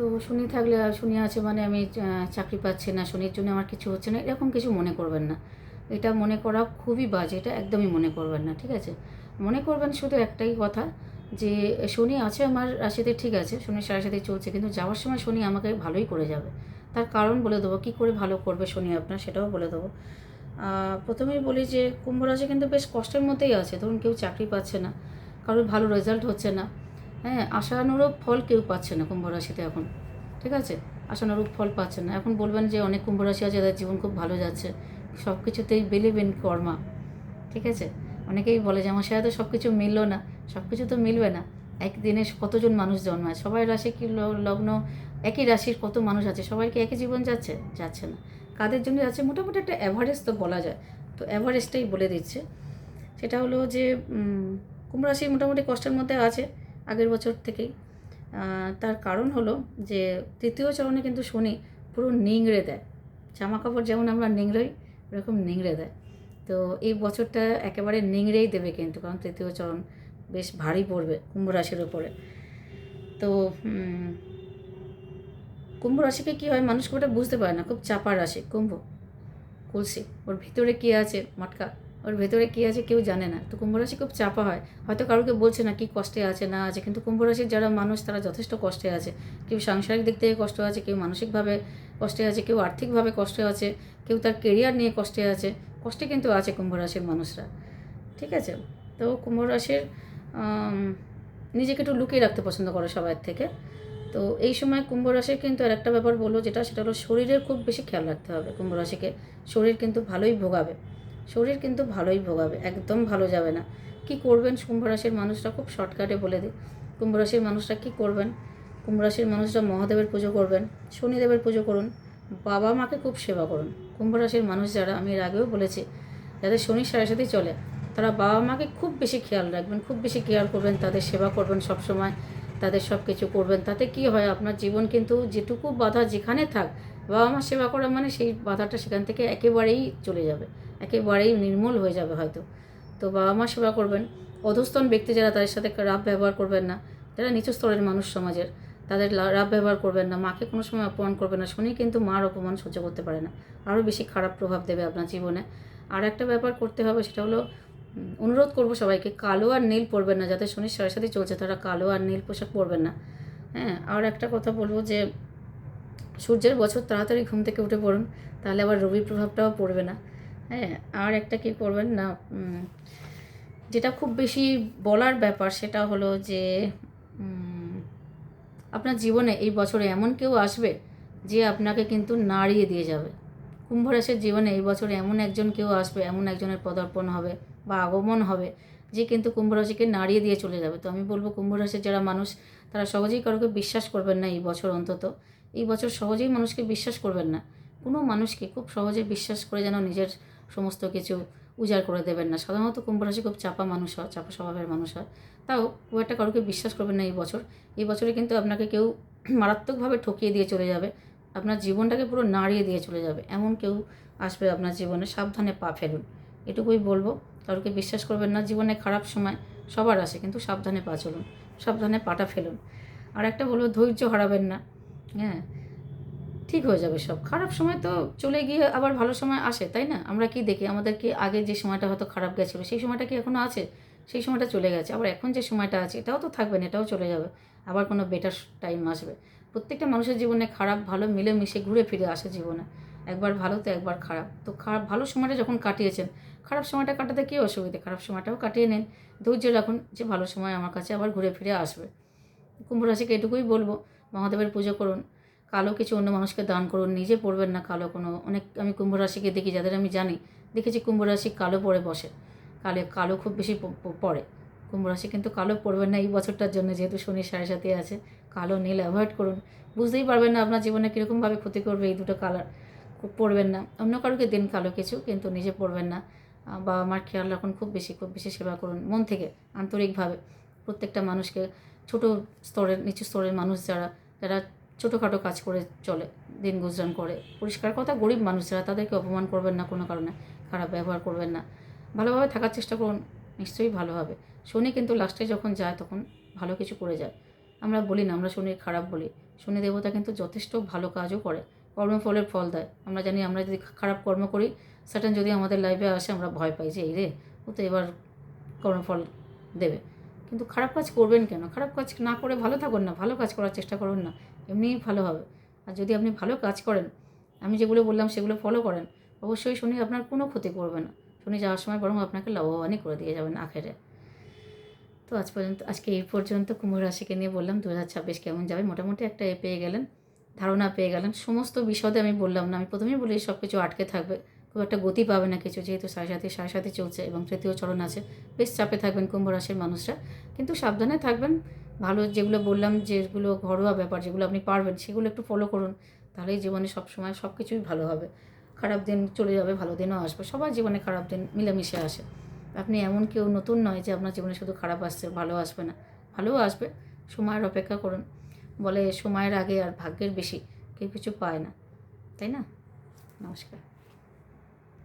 তো শনি থাকলে, শনি আছে মানে আমি চাকরি পাচ্ছি না, শনির জন্য আমার কিছু হচ্ছে না, এরকম কিছু মনে করবেন না। এটা মনে করা খুবই বাজে, এটা একদমই মনে করবেন না, ঠিক আছে? মনে করবেন শুধু একটাই কথা যে, শনি আছে আমার রাশিতে, ঠিক আছে শনি সাথে চলছে, কিন্তু যাওয়ার সময় শনি আমাকে ভালোই করে যাবে। তার কারণ বলে দেবো, কী করে ভালো করবে শনি আপনার সেটাও বলে দেবো। প্রথমেই বলি যে, কুম্ভ রাশি কিন্তু বেশ কষ্টের মধ্যেই আছে, ধরুন কেউ চাকরি পাচ্ছে না, কারোর ভালো রেজাল্ট হচ্ছে না হ্যাঁ আশানুরূপ ফল কেউ পাচ্ছে না কুম্ভ রাশিতে এখন, ঠিক আছে? আশানুরূপ ফল পাচ্ছে না। এখন বলবেন যে অনেক কুম্ভ রাশি আছে যাদের জীবন খুব ভালো যাচ্ছে। সব কিছুতেই বিলিভ ইন কর্মা, ঠিক আছে? অনেকেই বলে যে আমার সাথে তো সব কিছু মিললো না, সব কিছু তো মিলবে না। একদিনে কতজন মানুষ জন্মায়? সবাই রাশি কি লগ্ন? একই রাশির কত মানুষ আছে? সবাই কি একই জীবন যাচ্ছে? যাচ্ছে না। কাদের জন্য যাচ্ছে? মোটামুটি একটা অ্যাভারেজ তো বলা যায়। তো অ্যাভারেজটাই বলে দিচ্ছে। সেটা হলো যে কুম্ভ রাশি মোটামুটি কষ্টের মধ্যে আছে। আগের বছর থেকেই। তার কারণ হলো যে তৃতীয় চরণে কিন্তু শনি পুরো নিংড়ে দেয়। জামা কাপড় যেমন আমরা নিংড়াই এরকম নিংড়ে দেয়। তো এই বছরটা একেবারে নিংড়েই দেবে কিন্তু, কারণ তৃতীয় চরণ বেশ ভারী পড়বে কুম্ভ রাশির ওপরে তো কুম্ভ রাশিকে কী হয় মানুষ একটা বুঝতে পারে না, খুব চাপা রাশি কুম্ভ। কলসি, ওর ভিতরে কী আছে? মটকা। ওর ভেতরে কী আছে কেউ জানে না। তো কুম্ভ রাশি খুব চাপা হয়। হয়তো কারোকে বলছে না কি কষ্টে আছে, না আছে। কিন্তু কুম্ভ রাশির যারা মানুষ, তারা যথেষ্ট কষ্টে আছে। কেউ সাংসারিক দিক থেকে কষ্ট আছে, কেউ মানসিকভাবে কষ্টে আছে, কেউ আর্থিকভাবে কষ্টে আছে, কেউ তার কেরিয়ার নিয়ে কষ্টে আছে। কষ্টে কিন্তু আছে কুম্ভ রাশির মানুষরা। ঠিক আছে? তো কুম্ভ রাশির নিজেকে একটু লুকিয়ে রাখতে পছন্দ করে সবার থেকে। তো এই সময় কুম্ভ রাশির কিন্তু আর একটা ব্যাপার বলব যেটা, সেটা হলো শরীরের খুব বেশি খেয়াল রাখতে হবে কুম্ভ রাশিকে। শরীর কিন্তু ভালোই ভোগাবে। শরীর কিন্তু ভালোই ভোগাবে, একদম ভালো যাবে না। কি করবেন কুম্ভ রাশির মানুষরা? খুব শর্টকাটে বলে দিই। কুম্ভ রাশির মানুষরা কী করবেন? কুম্ভ রাশির মানুষরা মহাদেবের পুজো করবেন, শনিদেবের পুজো করুন, বাবা মাকে খুব সেবা করুন। কুম্ভ রাশির মানুষ যারা, আমি এর আগেও বলেছি, যাদের শনির সাড়ে সাথেই চলে, তারা বাবা মাকে খুব বেশি খেয়াল রাখবেন, খুব বেশি কেয়ার করবেন, তাদের সেবা করবেন সব সময় তাদের সব কিছু করবেন। তাতে কি হয়? আপনার জীবন কিন্তু যেটুকু বাধা যেখানে থাক, বাবা মা সেবা করা মানে সেই বাধাটা সেখান থেকে একেবারেই চলে যাবে। একেবারেই নির্মূল হয়ে যাবে হয়তো। তো বাবা মা সেবা করবেন। অধস্তন ব্যক্তি যারা, তাদের সাথে রাব ব্যবহার করবেন না। যারা নিচু স্তরের মানুষ সমাজের, তাদের রাব ব্যবহার করবেন না। মাকে কোনো সময় অপমান করবেন না। শুনি কিন্তু মার অপমান সহ্য করতে পারে না। আরও বেশি খারাপ প্রভাব দেবে আপনার জীবনে। আর একটা ব্যাপার করতে হবে, সেটা হলো অনুরোধ করব সবাইকে, কালো আর নীল পরবেন না। যাদের শনির সাথে সাথে চলছে, তারা কালো আর নীল পোশাক পরবেন না। হ্যাঁ আর একটা কথা বলব যে, সূর্যের বছর তাড়াতাড়ি ঘুম থেকে উঠে পড়ুন। তাহলে আবার রবি প্রভাবটাও পড়বে না। হ্যাঁ আর একটা কি করবেন না যেটা খুব বেশি বলার ব্যাপার সেটা হলো যে আপনার জীবনে এই বছরে এমন কেউ আসবে যে আপনাকে কিন্তু নাড়িয়ে দিয়ে যাবে। কুম্ভ রাশির জীবনে এই বছরে এমন একজন কেউ আসবে, এমন একজনের পদার্পণ হবে বা আগমন হবে যে কিন্তু কুম্ভ রাশিকে নাড়িয়ে দিয়ে চলে যাবে। তো আমি বলব কুম্ভ রাশির যারা মানুষ, তারা সহজেই কারোকে বিশ্বাস করবেন না এই বছর অন্তত। এই বছর সহজেই মানুষকে বিশ্বাস করবেন না। কোনো মানুষকে খুব সহজে বিশ্বাস করে যেন নিজের সমস্ত কিছু উজাড় করে দেবেন না। সাধারণত কুম্ভ রাশি খুব চাপা মানুষ হয়, চাপা স্বভাবের মানুষ হয়। তাও খুব একটা কারোকে বিশ্বাস করবেন না এই বছর। এই বছরে কিন্তু আপনাকে কেউ মারাত্মকভাবে ঠকিয়ে দিয়ে চলে যাবে। আপনার জীবনটাকে পুরো নাড়িয়ে দিয়ে চলে যাবে। এমন কেউ আসবে আপনার জীবনে, সাবধানে পা ফেলুন। এটুকুই বলব কারোকে বিশ্বাস করবেন না, জীবনে খারাপ সময় সবার আসে, কিন্তু সাবধানে পা চলুন, সাবধানে পাটা ফেলুন। আর একটা বলব, ধৈর্য হারাবেন না। হ্যাঁ ঠিক হয়ে যাবে সব। খারাপ সময় তো চলে গিয়ে আবার ভালো সময় আসে, তাই না? আমরা কি দেখি? আমাদের কি আগে যে সময়টা হয়তো খারাপ গেছিল, সেই সময়টা কি এখনও আছে? সেই সময়টা চলে গেছে। আবার এখন যে সময়টা আছে, এটাও তো থাকবে না, এটাও চলে যাবে। আবার কোনো বেটার টাইম আসবে। প্রত্যেকটা মানুষের জীবনে খারাপ, ভালো, মিলেমিশে ঘুরে ফিরে আসে জীবনে। একবার ভালো তো একবার খারাপ। তো খারাপ, ভালো সময়টা যখন কাটিয়েছেন, খারাপ সময়টা কাটাতে কী অসুবিধে? খারাপ সময়টাও কাটিয়ে নিন। ধৈর্য রাখুন যে ভালো সময় আমার কাছে আবার ঘুরে ফিরে আসবে। কুম্ভ রাশিকে এটুকুই বলব, মহাদেবের পুজো করুন। কালো কিছু অন্য মানুষকে দান করুন, নিজে পড়বেন না কালো কোনো। অনেক আমি কুম্ভ রাশিকে দেখি, যাদের আমি জানি, দেখেছি কুম্ভ রাশি কালো পরে বসে। কালে কালো খুব বেশি পড়ে। কুম্ভ রাশি কিন্তু কালো পড়বেন না এই বছরটার জন্য, যেহেতু শনি সাড়ে সাথে আছে। কালো নীল অ্যাভয়েড করুন। বুঝতেই পারবেন না আপনার জীবনে কীরকমভাবে ক্ষতি করবে এই দুটো কালার। পড়বেন না। অন্য কারোকে দিন কালো কিছু, কিন্তু নিজে পড়বেন না। বাবা মার খেয়াল রাখুন, খুব বেশি খুব বেশি সেবা করুন, মন থেকে, আন্তরিকভাবে। প্রত্যেকটা মানুষকে, ছোট স্তরের, নিচু স্তরের মানুষ যারা যারা ছোটোখাটো কাজ করে চলে, দিন গুজরান করে। পরিষ্কার কথা, গরিব মানুষ যারা তাদেরকে অপমান করবেন না কোনো কারণে, খারাপ ব্যবহার করবেন না। ভালোভাবে থাকার চেষ্টা করুন, নিশ্চয়ই ভালো হবে। শনি কিন্তু লাস্টে যখন যায়, তখন ভালো কিছু করে যায়। আমরা বলি না, আমরা শনির খারাপ বলি। শনি দেবতা কিন্তু যথেষ্ট ভালো কাজও করে, কর্মফলের ফল দেয়। আমরা জানি, আমরা যদি খারাপ কর্ম করি সেটান যদি আমাদের লাইফে আসে, আমরা ভয় পাই যে, এই রে, ও তো এবার কর্মফল দেবে। কিন্তু খারাপ কাজ করবেন কেন? খারাপ কাজ না করে ভালো থাকুন না, ভালো কাজ করার চেষ্টা করুন না। এমনিই ভালো হবে। আর যদি আপনি ভালো কাজ করেন, আমি যেগুলো বললাম সেগুলো ফলো করেন, অবশ্যই শনি আপনার কোনো ক্ষতি করবে না। শনি যাওয়ার সময় বরং আপনাকে লাভবানই করে দিয়ে যাবেন আখেরে। তো আজ পর্যন্ত, আজকে এই পর্যন্ত কুম্ভ রাশিকে নিয়ে বললাম দু হাজার ছাব্বিশ কেমন যাবে? মোটামুটি একটা এ পেয়ে গেলেন, ধারণা পেয়ে গেলেন। সমস্ত বিশদে আমি বললাম না, আমি প্রথমেই বলি সব কিছু আটকে থাকবে। খুব একটা গতি পাবে না কিছু, যেহেতু সাড়ে সাথে সাড়ে সাথে চলছে এবং তৃতীয় চরণ আছে। বেশ চাপে থাকবেন কুম্ভ রাশির মানুষরা, কিন্তু সাবধানে থাকবেন। ভালো যেগুলো বললাম, যেগুলো ঘরোয়া ব্যাপার যেগুলো আপনি পারবেন, সেগুলো একটু ফলো করুন। তাহলেই জীবনে সব সময় সব কিছুই ভালো হবে। খারাপ দিন চলে যাবে, ভালো দিনও আসবে। সবার জীবনে খারাপ দিন মিলেমিশে আসে। আপনি এমন কেউ নতুন নয় যে আপনার জীবনে শুধু খারাপ আসছে, ভালো আসবে না। ভালোও আসবে, সময়ের অপেক্ষা করুন। বলে সময়ের আগে আর ভাগ্যের বেশি কেউ কিছু পায় না। তাই না? নমস্কার।